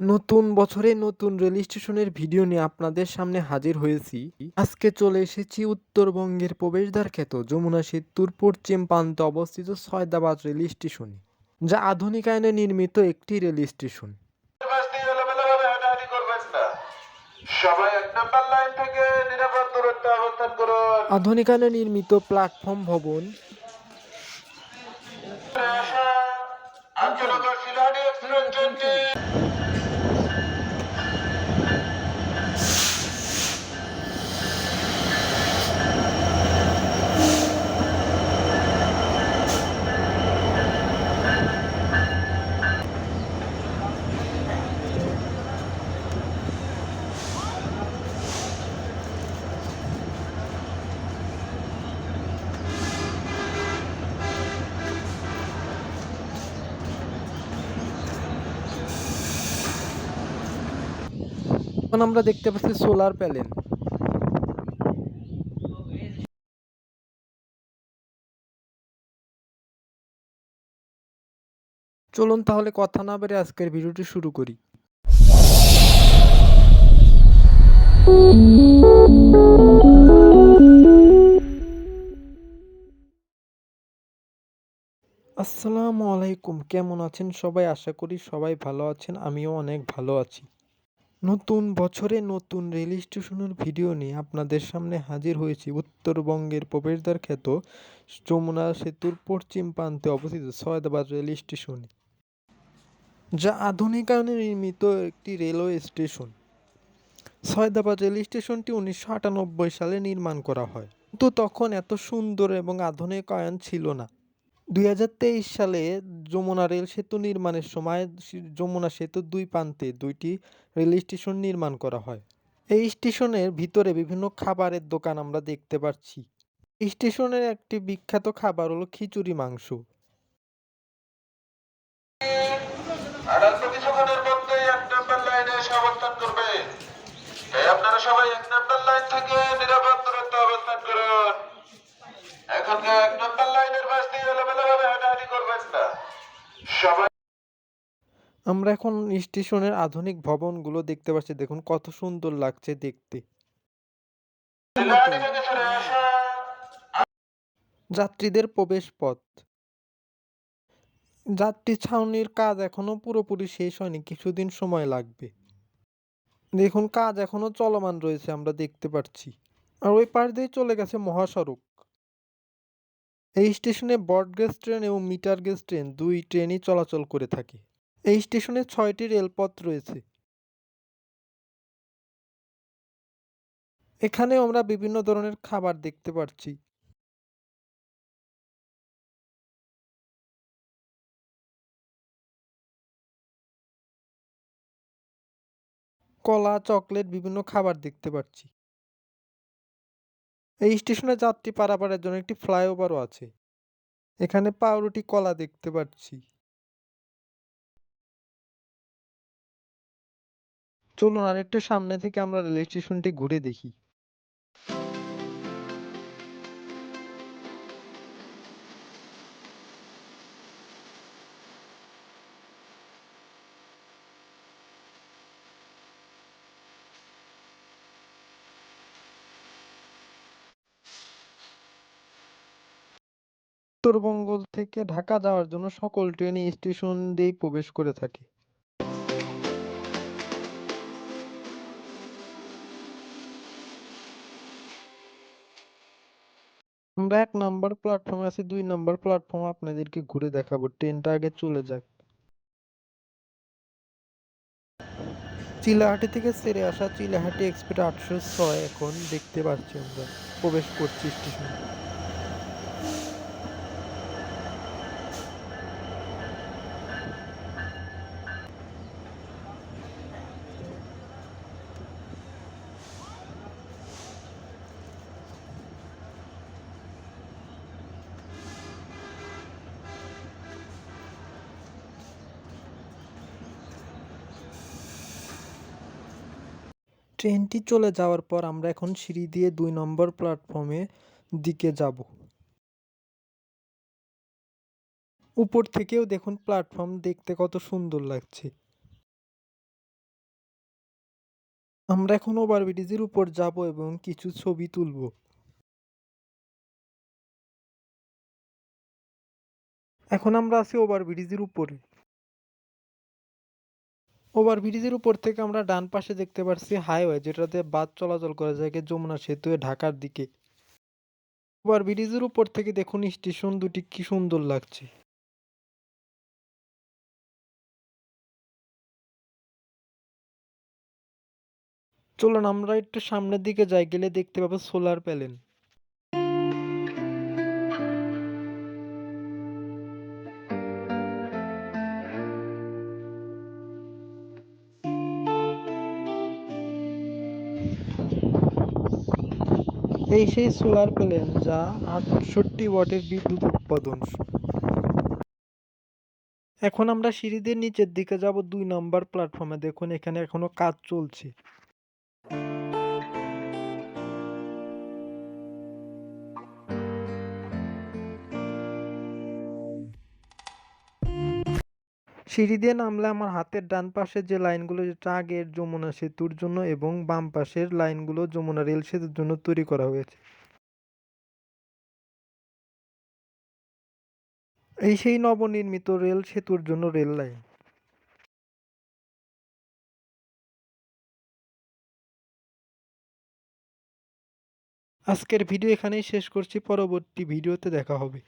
নতুন বছরে নতুন রেল স্টেশনের ভিডিও নিয়ে আপনাদের সামনে হাজির হয়েছি। আজকে চলে এসেছি উত্তরবঙ্গের প্রবেশদ্বার খ্যাত যমুনা সেতুর পশ্চিম প্রান্তে অবস্থিত সয়দাবাদ রেল স্টেশনে যা আধুনিকায়নে নির্মিত একটি রেল স্টেশন। আধুনিকায়নে নির্মিত প্ল্যাটফর্ম ভবন। শিলাহাটি এক্সপ্রেস ট্রেনটি। এখন আমরা দেখতে পাচ্ছি সোলার প্যানেল। চলুন তাহলে কথা না বেড়ে আজকের ভিডিওটি শুরু করি। আসসালামু আলাইকুম, কেমন আছেন সবাই? আশা করি সবাই ভালো আছেন, আমিও অনেক ভালো আছি। নতুন বছরে নতুন রেল স্টেশনের ভিডিও নিয়ে আপনাদের সামনে হাজির হয়েছি উত্তরবঙ্গের প্রবেশদ্বার খ্যাত যমুনা সেতুর পশ্চিম প্রান্তে অবস্থিত সয়দাবাদ রেল স্টেশনে যা আধুনিকায়নে নির্মিত একটি রেলওয়ে স্টেশন সয়দাবাদ রেল স্টেশনটি উনিশশো আটানব্বই সালে নির্মাণ করা হয়। কিন্তু তখন এত সুন্দর এবং আধুনিকায়ন ছিল না। দুই হাজার তেইশ সালে যমুনা রেল সেতু নির্মাণের সময় যমুনা সেতুর দুই প্রান্তে দুইটি রেল স্টেশন নির্মাণ করা হয়। এই স্টেশনের ভিতরে বিভিন্ন খাবারের দোকান আমরা দেখতে পাচ্ছি স্টেশনের একটি বিখ্যাত খাবার হলো খিচুড়ি মাংস। সবাই এক নাম্বার লাইন থেকে নিরাপদ দূরত্বে অবস্থান করুন। এখনকার এক আমরা এখন স্টেশনের আধুনিক ভবনগুলো দেখতে পাচ্ছি। দেখুন কত সুন্দর লাগছে দেখতে। যাত্রীদের প্রবেশ পথ যাত্রী ছাউনির কাজ এখনও পুরোপুরি শেষ হয়নি, কিছুদিন সময় লাগবে। দেখুন কাজ এখনও চলমান রয়েছে, আমরা দেখতে পাচ্ছি। আর ওই পাশ দিয়ে চলে গেছে মহাসড়ক। এই স্টেশনে ব্রডগেজ ট্রেন এবং মিটার গেজ ট্রেন দুই ট্রেনই চলাচল করে থাকে। এই স্টেশনে ছয়টি রেলপথ রয়েছে। এখানে আমরা বিভিন্ন ধরনের খাবার দেখতে পাচ্ছি কলা, চকলেট, বিভিন্ন খাবার দেখতে পাচ্ছি এই স্টেশনে যাত্রী পারাপারের জন্য একটি ফ্লাইওভারও আছে। এখানে পাউরুটি কলা দেখতে পাচ্ছি চলুন আরেকটু সামনে থেকে আমরা রেল স্টেশনটি ঘুরে দেখি। উত্তরবঙ্গ থেকে ঢাকা যাওয়ার জন্য সকল ট্রেন এই স্টেশন দিয়েই প্রবেশ করে থাকে। আমরা এক নাম্বার প্ল্যাটফর্মে আছি, দুই নাম্বার প্ল্যাটফর্ম আপনাদেরকে ঘুরে দেখাবো। ট্রেনটা আগে চলে যাক। চিলাহাটি থেকে সেরে আসা চিলাহাটি এক্সপ্রেস আটশো ছয় এখন দেখতে পাচ্ছি আমরা। প্রবেশ করছি স্টেশনে ট্রেনটি চলে যাওয়ার পর আমরা এখন সিঁড়ি দিয়ে দুই নম্বর প্ল্যাটফর্মে দিকে যাব। উপর থেকেও দেখুন প্ল্যাটফর্ম দেখতে কত সুন্দর লাগছে। আমরা এখন ওভারব্রিজের উপর যাব এবং কিছু ছবি তুলব। এখন আমরা আছি ওভারব্রিজের উপরে। ওভারব্রিজের উপর থেকে আমরা ডান পাশে দেখতে পাচ্ছি হাইওয়ে, যেটাতে বাস চলাচল করে যায় যমুনা সেতু ঢাকার দিকে। ওভারব্রিজের উপর থেকে দেখুন স্টেশন দুটি কি সুন্দর লাগছে। চলুন আমরা একটু সামনের দিকে যাই, গেলে দেখতে পাবো সোলার প্যানেল। এই সেই সোলার প্যানেল যা আটষট্টি ওয়াটের বিদ্যুৎ উৎপাদন। এখন আমরা সিঁড়িদের নিচের দিকে যাব দুই নম্বর প্ল্যাটফর্মে দেখুন, এখানে এখনও কাজ চলছে। সিঁড়ি দিয়ে নামলে আমার হাতের ডান পাশের যে লাইনগুলো, যেটা আগের যমুনা সেতুর জন্য এবং বাম পাশের লাইনগুলো যমুনা রেল সেতুর জন্য তৈরি করা হয়েছে। এই সেই নবনির্মিত রেল সেতুর জন্য রেল লাইন। আজকের ভিডিও এখানেই শেষ করছি। পরবর্তী ভিডিওতে দেখা হবে।